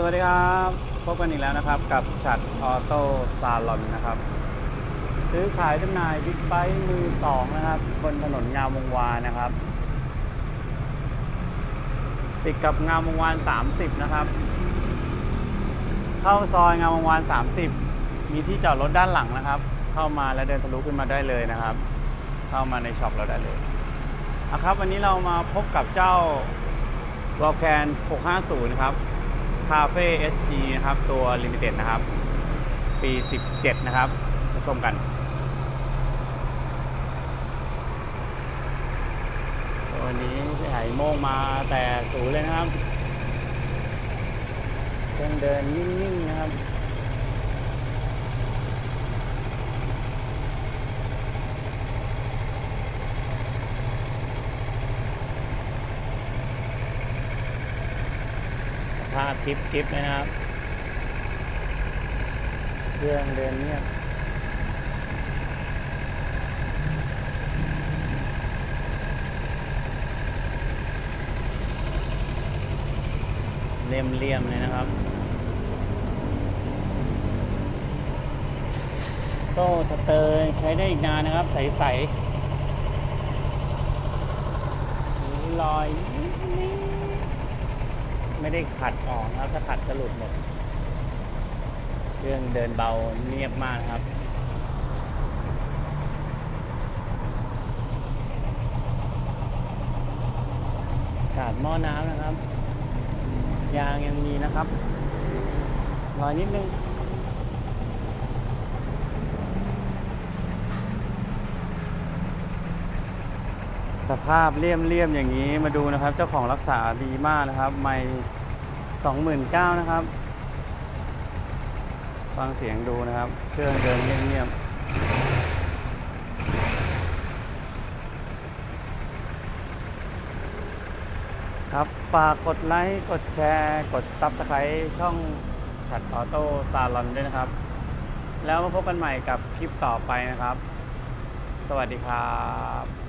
สวัสดีครับ พบกันอีกแล้วนะครับ กับฉัดออโต้ซาลอนนะครับ ซื้อขายจำหน่ายบิ๊กไบค์มือสองนะครับ บนถนนงามวงวานนะครับ ติดกับงามวงวาน 30 นะครับ เข้าซอยงามวงวาน 30 มีที่จอดรถด้านหลังนะครับ เข้ามาแล้วเดินทะลุขึ้นมาได้เลยนะครับ เข้ามาในช็อปเราได้เลยอะครับ วันนี้เรามาพบกับเจ้าวอลแคน650นะครับ คาเฟ่ SG นะครับ ตัว Limited นะครับ ปี 17 นะครับมาชมกันตัวนี้ไหลโมงมาแต่สูเลยนะครับ เครื่องเดินนิ่งๆนะครับาพคลิปคลิปนะครับเครื่องเดินเงียบเลี่ยมเลี่ยมๆเลยนะครับ โซ่สเตอร์ใช้ได้อีกนานนะครับ ใสๆรอยนิด ไม่ได้ขัดออกนะครับ ถ้าขัดจะหลุดหมดเครื่องเดินเบาเงียบมากครับกาดหม้อน้ำนะครับ ยางยังมีนะครับรอยนิดนึง สภาพเลี่ยมๆอย่างนี้มาดูนะครับ เจ้าของรักษาดีมากนะครับ ไม่สองหมื่นเก้านะครับ ฟังเสียงดูนะครับ เครื่องเดินเงียบๆครับ ฝากกดไลค์ กดแชร์ กด Subscribe ช่องฉัดออโต้ซาลอนด้วยนะครับ แล้วมาพบกันใหม่กับคลิปต่อไปนะครับ สวัสดีครับ